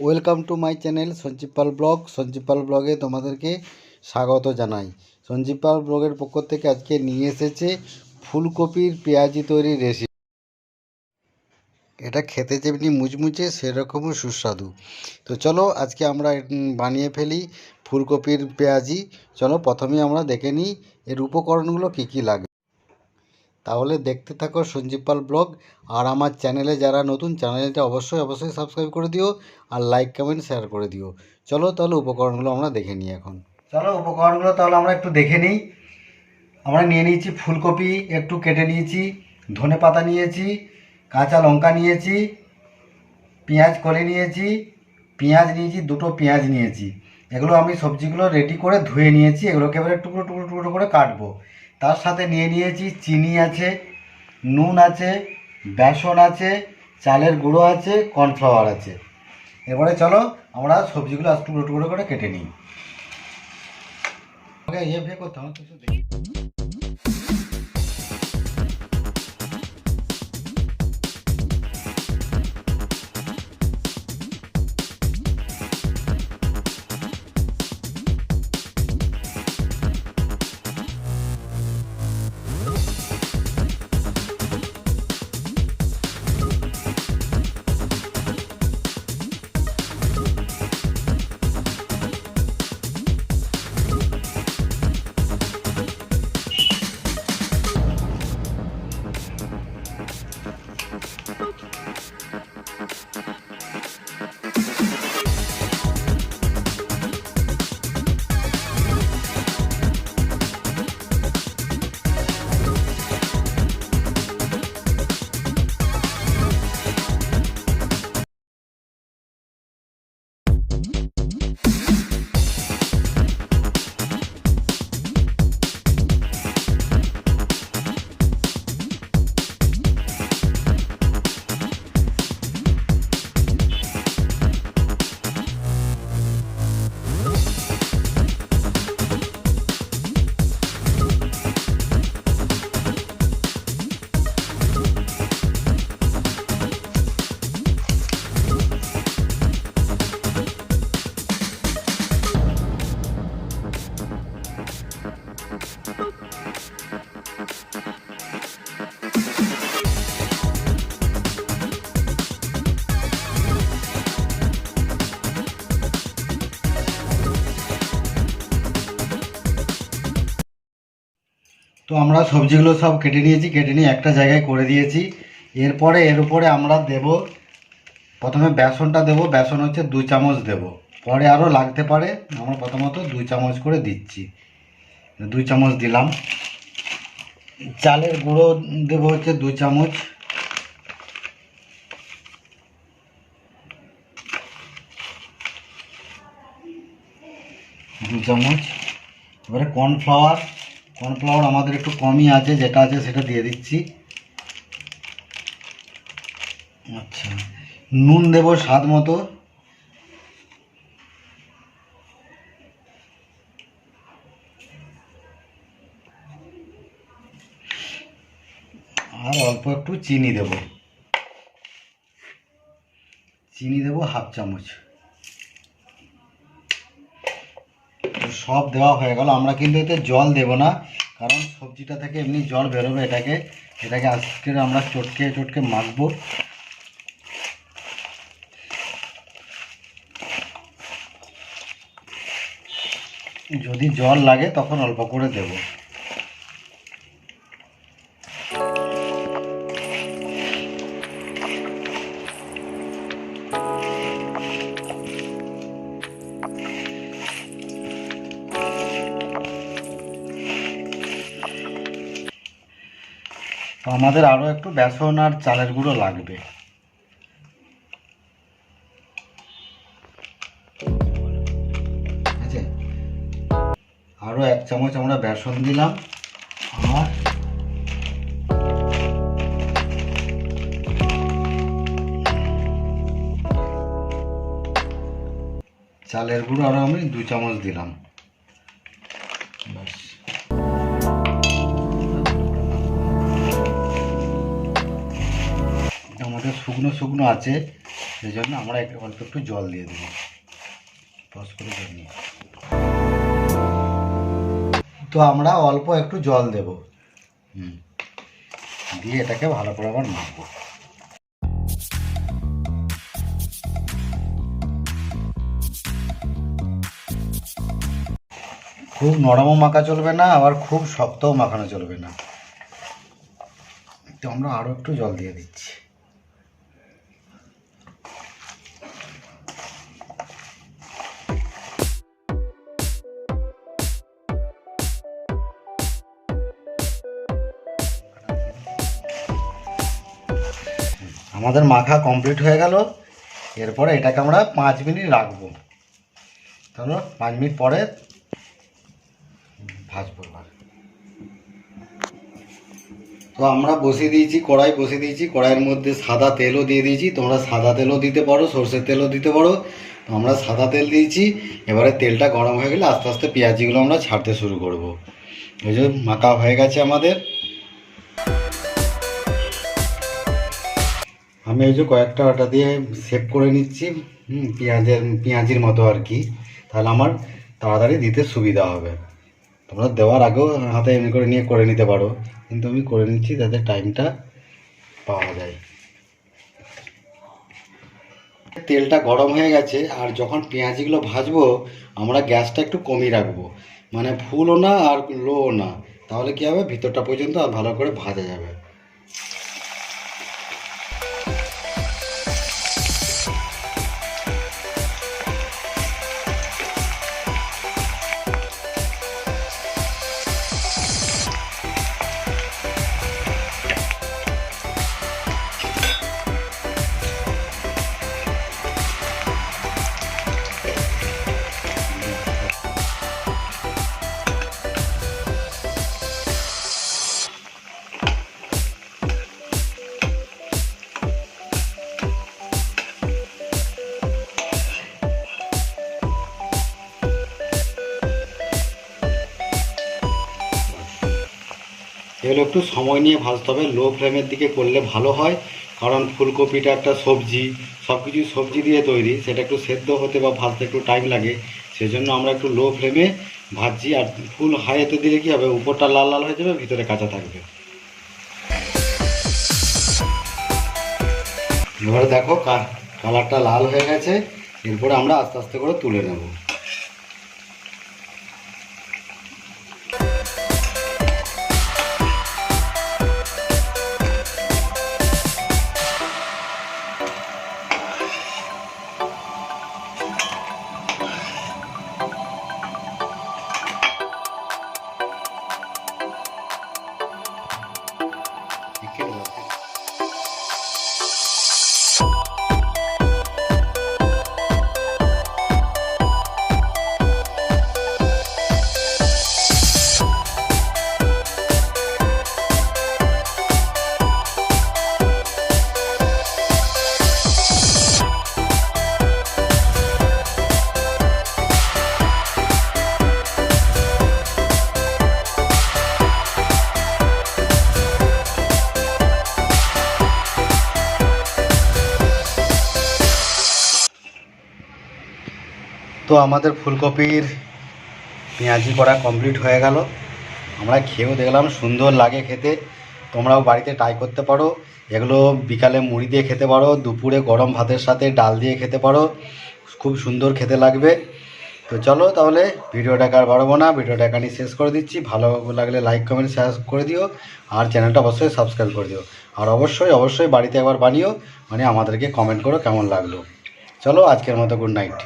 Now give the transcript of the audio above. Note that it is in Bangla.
Welcome to my channel Sanjib Pal blog Sanjib Pal ব্লগে তোমাদেরকে স্বাগত জানাই। সঞ্জীব পাল ব্লগের পক্ষ থেকে আজকে নিয়ে এসেছে ফুলকপির পেঁয়াজি তৈরির রেসিপি এটা খেতে যেমনি মুচমুচে, সেরকমও সুস্বাদু। তো চলো আজকে আমরা বানিয়ে ফেলি ফুলকপির পেঁয়াজি। চলো প্রথমে আমরা দেখে নিই এর উপকরণগুলো কী কী লাগবে তাহলে দেখতে থাকো সঞ্জীব পাল ব্লগ। আর আমার চ্যানেলে যারা নতুন, চ্যানেলটা অবশ্যই অবশ্যই সাবস্ক্রাইব করে দিও আর লাইক, কমেন্ট, শেয়ার করে দিও। চলো তাহলে উপকরণগুলো আমরা দেখে নিই এখন। চলো উপকরণগুলো তাহলে আমরা একটু দেখে নিই। আমরা নিয়ে নিয়েছি ফুলকপি, একটু কেটে নিয়েছি, ধনে পাতা নিয়েছি, কাঁচা লঙ্কা নিয়েছি, পেঁয়াজ কলে নিয়েছি, পেঁয়াজ নিয়েছি, দুটো পেঁয়াজ নিয়েছি। এগুলো আমি সবজিগুলো রেডি করে ধুয়ে নিয়েছি। এগুলোকে এবারে টুকরো টুকরো টুকরো করে কাটবো। তার সাথে নিয়ে নিয়েছি, চিনি আছে, নুন আছে, বেসন আছে, চালের গুঁড়ো আছে, কর্নফ্লাওয়ার আছে। এবারে চলো আমরা সবজিগুলো আজ টুকরো টুকরো করে কেটে নিই। ওকে ইয়ে করতে হবে, কিছু দেখি। তো আমরা সবজিগুলো সব কেটে নিয়েছি, কেটে নিয়ে একটা জায়গায় করে দিয়েছি। এরপরে, এর উপরে আমরা দেব, প্রথমে বেসনটা দেব, বেসন হচ্ছে দু চামচ দেব। পরে আরও লাগতে পারে, আমরা প্রথমত দুই চামচ করে দিচ্ছি। দুই চামচ দিলাম। চালের গুঁড়ো দেব হচ্ছে দুই চামচ। দু চামচ। এবারে কর্নফ্লাওয়ার কর্নফ্লাওয়ার আমাদের একটু কমই আছে, যেটা আছে সেটা দিয়ে দিচ্ছি। আচ্ছা নুন দেবো স্বাদ মতো আর অল্প একটু চিনি দেব। চিনি দেবো হাফ চামচ। সব দেওয়া হয়ে গেল। আমরা কিন্তু এতে জল দেব না, কারণ সবজিটা থেকে এমনি জল বেরোবে এটাকে। এটাকে আজকে আমরা চটকে চটকে মাখবো। যদি জল লাগে তখন অল্প করে দেব। তো আমাদের আরও একটু বেসন আর চালের গুঁড়ো লাগবে। আরও এক চামচ আমরা বেসন দিলাম। আর চালের গুঁড়ো আরও আমি দু চামচ দিলাম। আমাদের শুকনো শুকনো আছে সেই জন্য আমরা অল্প একটু জল দিয়ে দেবো। পজ করে জল নিয়ে তো আমরা অল্প একটু জল দেব। হুম, দিয়ে এটাকে ভালো করে আবার মাখবো। খুব নরমও মাখা চলবে না, আবার খুব শক্তও মাখানো চলবে না। তো আমরা আরও একটু জল দিয়ে দিচ্ছি। আমাদের মাখা কমপ্লিট হয়ে গেল। এরপরে এটাকে আমরা পাঁচ মিনিট রাখব। তাহলে পাঁচ মিনিট পরে ভাজবো তো আমরা বসিয়ে দিয়েছি, কড়াই বসিয়ে দিয়েছি। কড়াইয়ের মধ্যে সাদা তেলও দিয়ে দিয়েছি। তোমরা সাদা তেলও দিতে পারো, সর্ষের তেলও দিতে পারো। তো আমরা সাদা তেল দিয়েছি। এবারে তেলটা গরম হয়ে গেলে আস্তে আস্তে পেঁয়াজিগুলো আমরা ছাড়তে শুরু করব। ওই যে মাখা হয়ে গেছে আমাদের। আমি এই যে কয়েকটা ওটা দিয়ে সেভ করে নিচ্ছি পেঁয়াজের, পেঁয়াজির মতো আর কি। তাহলে আমার তাড়াতাড়ি দিতে সুবিধা হবে। তোমরা দেওয়ার আগেও হাতে এমনি করে নিয়ে করে নিতে পারো। কিন্তু আমি করে নিচ্ছি যাতে টাইমটা পাওয়া যায়। তেলটা গরম হয়ে গেছে, আর যখন পেঁয়াজিগুলো ভাজবো, আমরা গ্যাসটা একটু কমিয়ে রাখব। মানে ফুলও না আর লোও না। তাহলে কী হবে? ভিতরটা পর্যন্ত আর ভালো করে ভাজা যাবে। এগুলো একটু সময় নিয়ে ভাজতে হবে। লো ফ্লেমের দিকে করলে ভালো হয়। কারণ ফুলকপিটা একটা সবজি সব কিছু সবজি দিয়ে তৈরি। সেটা একটু সেদ্ধ হতে বা ভাজতে একটু টাইম লাগে। সেজন্য আমরা একটু লো ফ্লেমে ভাজছি। আর ফুল হাইতে দিলে কী হবে? উপরটা লাল লাল হয়ে যাবে, ভিতরে কাঁচা থাকবে। এবারে দেখো কালারটা লাল হয়ে গেছে। এরপরে আমরা আস্তে আস্তে করে তুলে নেব। Okay. তো আমাদের ফুলকপির পেঁয়াজি করা কমপ্লিট হয়ে গেল। আমরা খেয়েও দেখলাম সুন্দর লাগে খেতে। তোমরাও বাড়িতে ট্রাই করতে পারো। এগুলো বিকালে মুড়ি দিয়ে খেতে পারো, দুপুরে গরম ভাতের সাথে ডাল দিয়ে খেতে পারো। খুব সুন্দর খেতে লাগবে। তো চলো তাহলে ভিডিওটাকে আর বাড়াবো না ভিডিওটা এখানে শেষ করে দিচ্ছি। ভালো লাগলে লাইক কমেন্ট শেয়ার করে দিও। আর চ্যানেলটা অবশ্যই সাবস্ক্রাইব করে দিও। আর অবশ্যই অবশ্যই বাড়িতে একবার বানিও। মানে আমাদেরকে কমেন্ট করো কেমন লাগল। চলো আজকের মতো গুড নাইট